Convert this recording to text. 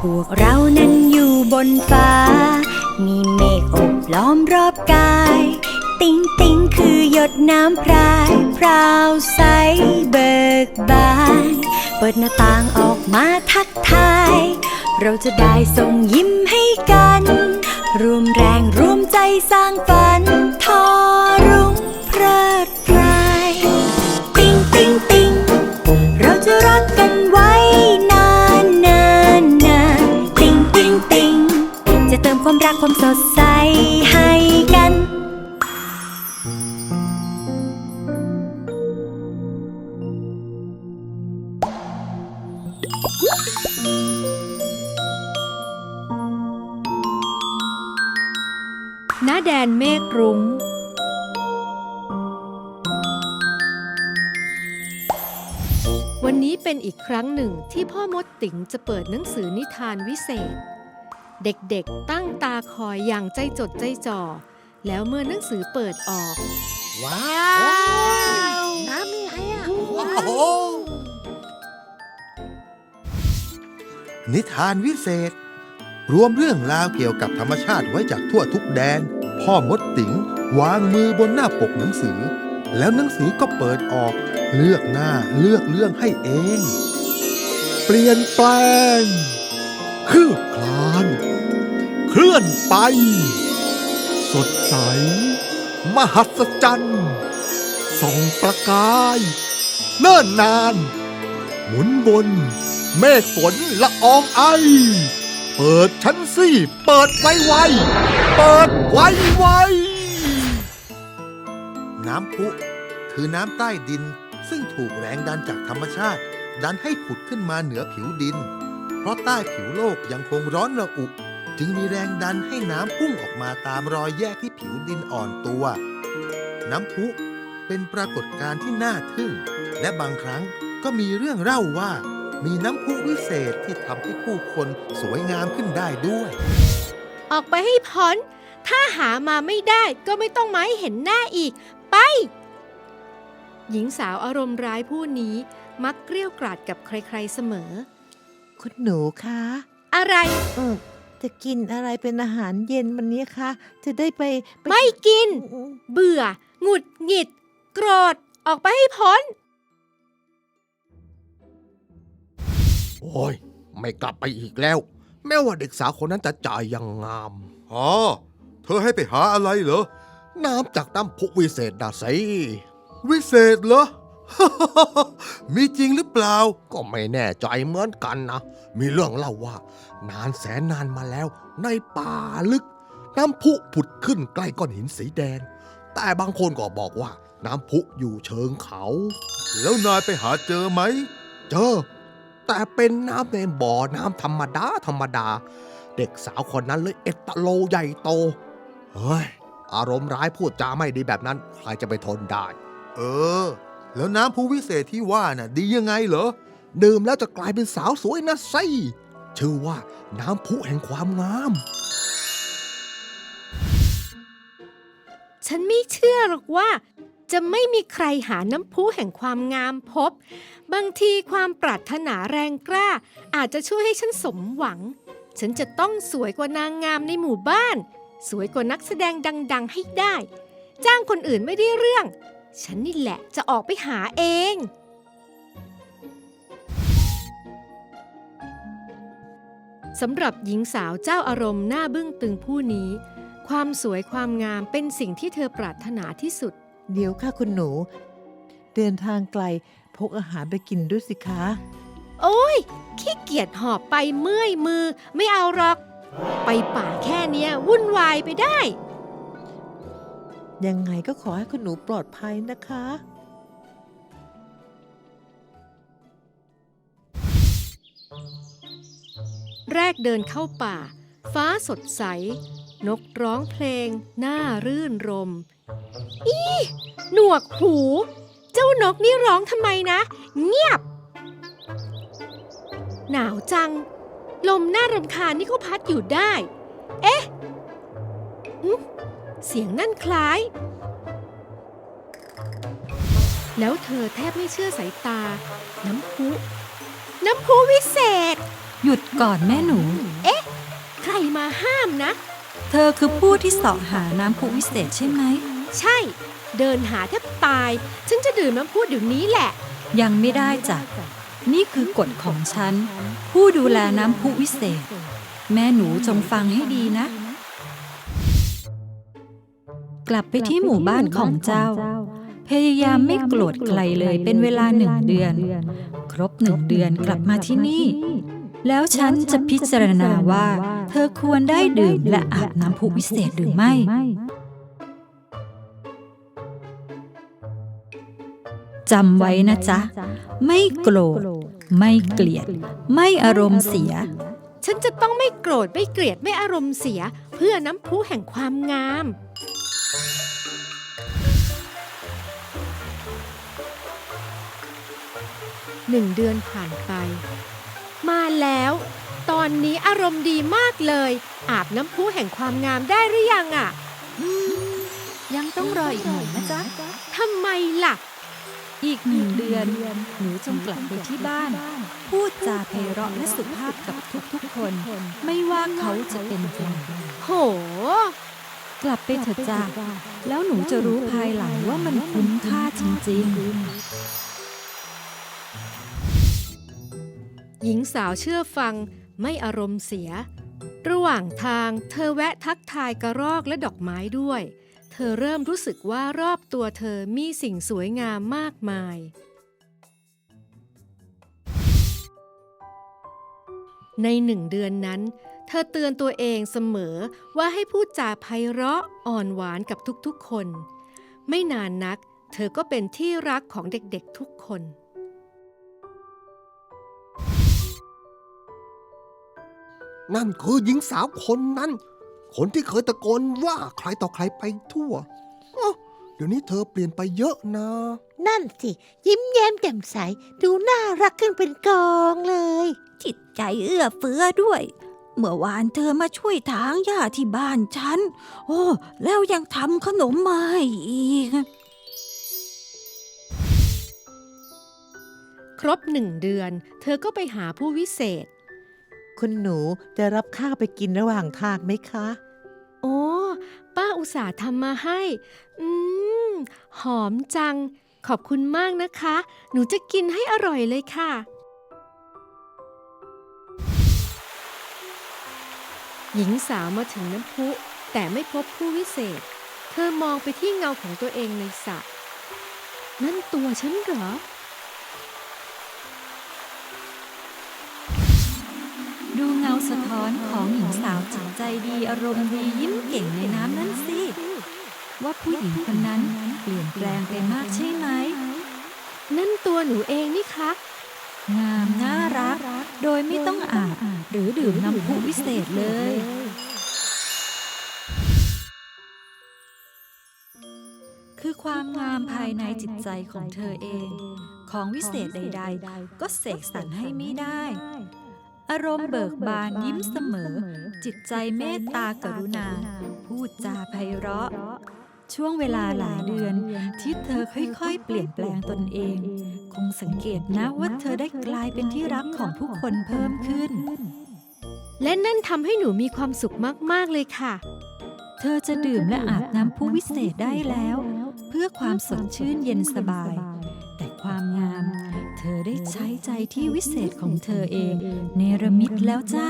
พวกเรานั้นอยู่บนฟ้า มีเมฆอบล้อมรอบกาย ติ๊งติ๊งคือหยดน้ำพราย พราวใสเบิกบาน เปิดหน้าต่างออกมาทักทาย เราจะได้ส่งยิ้มให้กัน รวมแรงรวมใจสร้างฝัน ความสดใสให้กัน ณแดนเมฆรุง้ง วันนี้เป็นอีกครั้งหนึ่งที่พ่อมดติ๋งจะเปิดหนังสือนิทานวิเศษ เด็กๆ ตั้งตาคอยอย่างใจจดใจจ่อ แล้วเมื่อหนังสือเปิดออก ว้าวน้ำมีอะไรอะโอ้โหนิทานวิเศษ รวมเรื่องราวเกี่ยวกับธรรมชาติไว้จากทั่วทุกแดน พ่อมดติ๋งวางมือบนหน้าปกหนังสือ แล้วหนังสือก็เปิดออก เลือกหน้าเลือกเรื่องให้เอง เปลี่ยนแปลงคืบคลานเคลื่อน ไป สดใส มหัศจรรย์ส่องประกาย เนิ่นนาน หมุนบน เมฆฝนละอองไอ เปิดชั้นสิเปิดไวไวเปิดไวไวน้ำพุคือน้ำใต้ดินซึ่งถูกแรงดันจากธรรมชาติ ดันให้ผุดขึ้นมาเหนือผิวดิน เพราะใต้ผิวโลกยังคงร้อนระอุ จึงมีแรงดันให้น้ำพุ่งออกมาตามรอยแยกที่ผิวดินอ่อนตัว น้ำพุเป็นปรากฏการณ์ที่น่าทึ่ง และบางครั้งก็มีเรื่องเล่าว่า มีน้ำพุวิเศษที่ทำให้ผู้คนสวยงามขึ้นได้ด้วย ออกไปให้พ้น ถ้าหามาไม่ได้ก็ไม่ต้องมาให้เห็นหน้าอีก ไป หญิงสาวอารมณ์ร้ายผู้นี้มักเกลี้ยวกราดกับใครๆเสมอ คุณหนูคะ อะไร เออ จะกินอะไรเป็นอาหารเย็นวันนี้คะจะได้ไปปไม่กินอืมเบื่อ หงุดหงิด โกรธ ออกไปให้พ้น โอ้ย ไม่กลับไปอีกแล้ว แม้ว่าเด็กสาวคนนั้นจะจ่ายอยังงามอ๋อเธอให้ไปหาอะไรเหรอ น้ำจากน้ำพุวิเศษนะสิวิเศษเหรอ มีจริงหรือเปล่า ก็ไม่แน่ใจเหมือนกันนะ มีเรื่องเล่าว่า นานแสนนานมาแล้ว ในป่าลึก น้ำพุผุดขึ้นใกล้ก้อนหินสีแดง แต่บางคนก็บอกว่า น้ำพุอยู่เชิงเขา แล้วนายไปหาเจอไหม เจอ แต่เป็นน้ำในบ่อน้ำธรรมดาธรรมดา เด็กสาวคนนั้นเลยเอตโลใหญ่โต เฮ้ย อารมณ์ร้ายพูดจาไม่ดีแบบนั้น ใครจะไปทนได้ เออ แล้วน้ำพุวิเศษที่ว่าน่ะ ดียังไงเหรอ ดื่มแล้วจะกลายเป็นสาวสวยนะไส้ชื่อว่าน้ำพุแห่งความงาม ฉันไม่เชื่อหรอกว่า จะไม่มีใครหาน้ำพุแห่งความงามพบ บางทีความปรารถนาแรงกล้า อาจจะช่วยให้ฉันสมหวัง ฉันจะต้องสวยกว่านางงามในหมู่บ้าน สวยกว่านักแสดงดัง ๆ ให้ได้ จ้างคนอื่นไม่ได้เรื่อง ฉันนี่แหละจะออกไปหาเอง สำหรับหญิงสาวเจ้าอารมณ์หน้าบึ้งตึงผู้นี้ ความสวยความงามเป็นสิ่งที่เธอปรารถนาที่สุด เดี๋ยวค่ะคุณหนู เดินทางไกลพกอาหารไปกินด้วยสิคะ โอ้ยขี้เกียจหอบไปเมื่อยมือ ไม่เอาหรอก ไปป่าแค่เนี้ยวุ่นวายไปได้ ยังไงก็ขอให้คุณหนูปลอดภัยนะคะ แรกเดินเข้าป่า ฟ้าสดใส นกร้องเพลง น่ารื่นรม อี หนวกหู เจ้านกนี่ร้องทำไมนะ เงียบ หนาวจัง ลมน่ารำคาญนี่ก็พัดอยู่ได้ เอ๊ะ เสียงนั่นคล้าย แล้วเธอแทบไม่เชื่อสายตา น้ำพุน้ำพุวิเศษ หยุดก่อนแม่หนูใครมาห้ามนะ เธอคือผู้ที่เสาะหาน้ำพุวิเศษใช่ไหม ใช่ เดินหาแทบตาย ฉันจะดื่มน้ำพุเดี๋ยวนี้แหละ ยังไม่ได้จ้ะ นี่คือกฎของฉัน ผู้ดูแลน้ำพุวิเศษ แม่หนูจงฟังให้ดีนะ กลับไปที่หมู่บ้านของเจ้า พยายามไม่โกรธใครเลยเป็นเวลาหนึ่งเดือน ครบหนึ่งเดือนกลับมาที่นี่ แล้วฉันจะพิจารณาว่า เธอควรได้ดื่มและอาบน้ำพุวิเศษหรือไม่จำไว้นะจ๊ะ ไม่โกรธ ไม่เกลียด ไม่อารมณ์เสีย ฉันจะต้องไม่โกรธ ไม่เกลียด ไม่อารมณ์เสีย เพื่อน้ำพุแห่งความงาม หนึ่งเดือนผ่านไป มาแล้ว ตอนนี้อารมณ์ดีมากเลย อาบน้ำพุแห่งความงามได้หรือยังอะยังต้องรออีกหน่อยนะจ๊ะทำไมล่ะ อีกหนึ่งเดือน หนูจงกลับไปที่บ้าน พูดจาไพเราะและสุภาพกับทุกๆคน ไม่ว่าเขาจะเป็นใครโห กลับไปเถอะจ้าแล้วหนูจะรู้ภายหลังว่ามันคุ้มค่าจริง หญิงสาวเชื่อฟังไม่อารมณ์เสีย ระหว่างทางเธอแวะทักทายกระรอกและดอกไม้ด้วย เธอเริ่มรู้สึกว่ารอบตัวเธอมีสิ่งสวยงามมากมาย ในหนึ่งเดือนนั้น เธอเตือนตัวเองเสมอว่าให้พูดจาไพเราะอ่อนหวานกับทุกๆคน ไม่นานนัก เธอก็เป็นที่รักของเด็กๆทุกคน นั่นคือหญิงสาวคนนั้น คนที่เคยตะโกนว่าใครต่อใครไปทั่วอ้าวเดี๋ยวนี้เธอเปลี่ยนไปเยอะนะ นั่นสิ ยิ้มแย้มแจ่มใส ดูน่ารักขึ้นเป็นกองเลย จิตใจเอื้อเฟื้อด้วย เมื่อวานเธอมาช่วยถางหญ้าที่บ้านฉัน โอ้ แล้วยังทำขนมมาให้อีก ครบหนึ่งเดือน เธอก็ไปหาผู้วิเศษ คุณหนูจะรับข้าวไปกินระหว่างทางไหมคะ โอ้ ป้าอุตส่าห์ทำมาให้ อืม หอมจัง ขอบคุณมากนะคะ หนูจะกินให้อร่อยเลยค่ะ หญิงสาวมาถึงน้ำพุ แต่ไม่พบผู้วิเศษ เธอมองไปที่เงาของตัวเองในสระนั่นตัวฉันเหรอ อนของหญิงสาวจิตใจดีอารมณ์ดียิ้มเก่งในน้ำนั้นสิ ว่าผู้หญิงคนนั้นเปลี่ยนแปลงไปมากใช่ไหม นั่นตัวหนูเองนี่คะ งามน่ารัก โดยไม่ต้องอาบหรือดื่มน้ำพุวิเศษเลยคือความงามภายในจิตใจของเธอเอง ของวิเศษใด ๆ ก็เสกสรรให้ไม่ได้ อารมณ์เบิกบานยิ้มเสมอ จิตใจเมตตากรุณา พูดจาไพเราะ ช่วงเวลาหลายเดือนที่เธอค่อยๆ เปลี่ยนแปลงตนเอง คงสังเกตนะว่าเธอได้กลายเป็นที่รักของผู้คนเพิ่มขึ้น และนั่นทำให้หนูมีความสุขมากๆเลยค่ะ เธอจะดื่มและอาบน้ำผู้วิเศษได้แล้ว เพื่อความสดชื่นเย็นสบาย แต่ความงาม เธอได้ใช้ใจที่วิเศษของเธอเอง เนรมิตแล้วจ้า